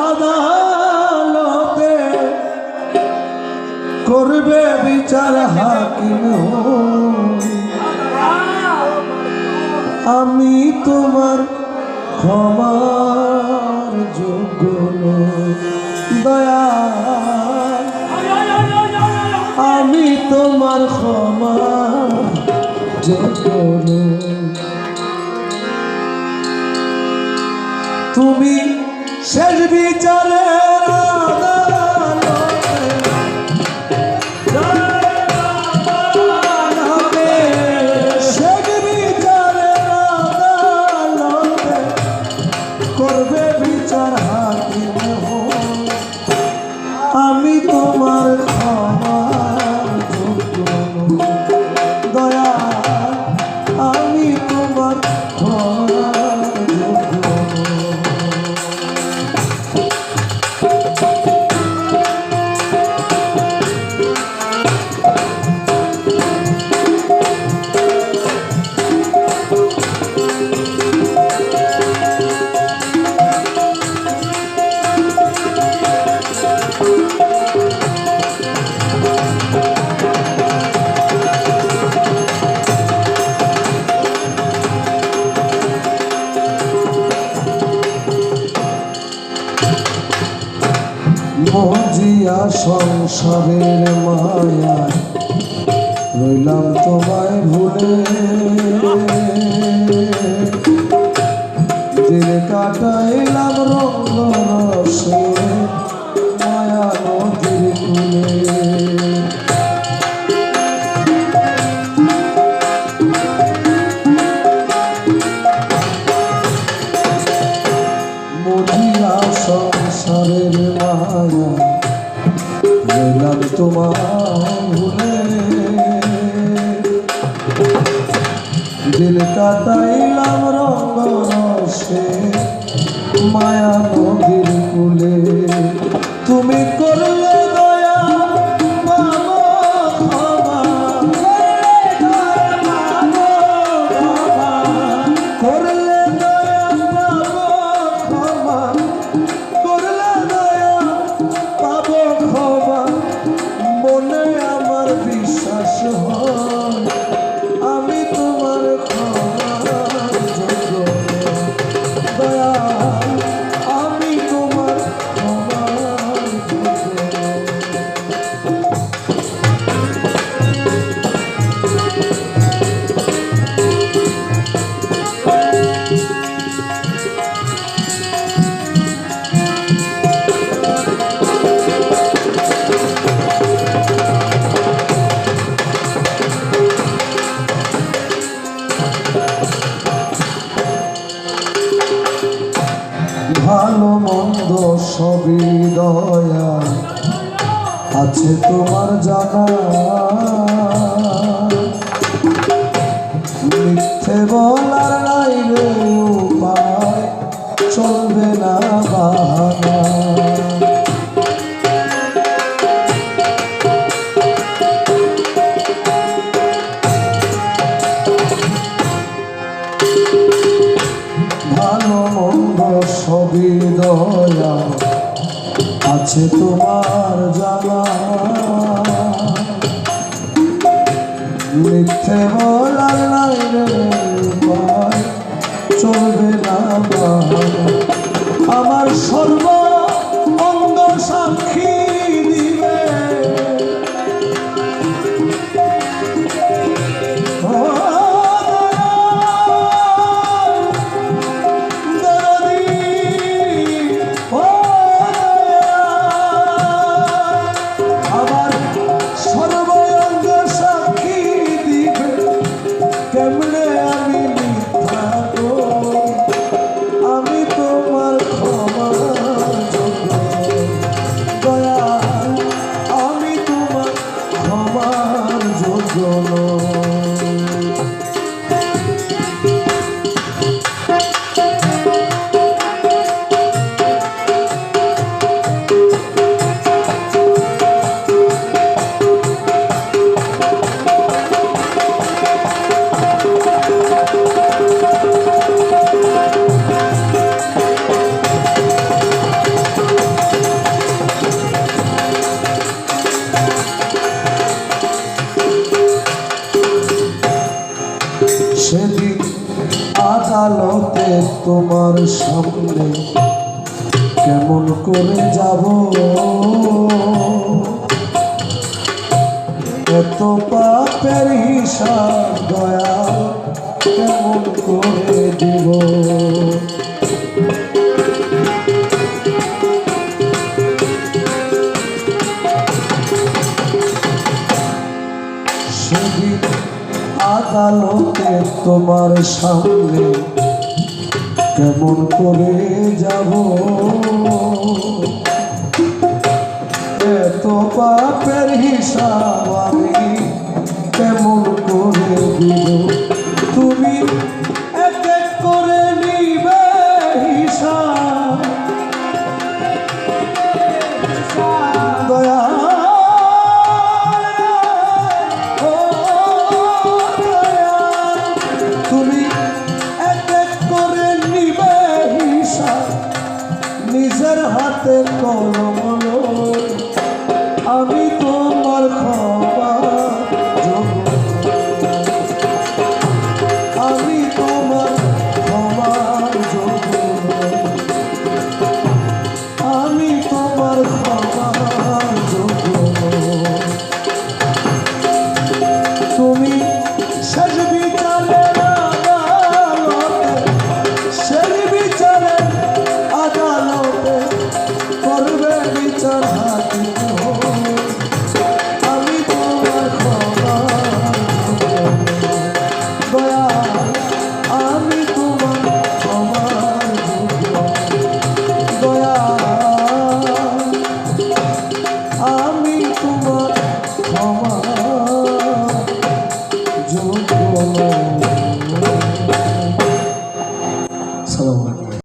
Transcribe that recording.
আদালতে করবে বিচার হাকিম আমি তোমার ক্ষমার যোগ্য দয়া আমি তোমার ক্ষমা যোগ্য তুমি শেষ বিচারে আদালতে, সংসারের মায়া রইলাম তোমায়। কাটাইলাম রঙ্গ রসে মায়া সবই দয়া আছে তোমার জানা। মিথ্যে বলার নাই রে চলবে না বাহানা। ভালো মন্দ সবই দয়া আছে তোমার জানা মিথ্যে বলার নাই রে। তোমার সামনে কেমন করে যাব? এত পাপের হিসাব দয়া কেমন করে দিব? সেদিন আদালতে তোমার সামনে কেমন করে যাব? এত পাপের হিসাব আমি কেমন করে দিব?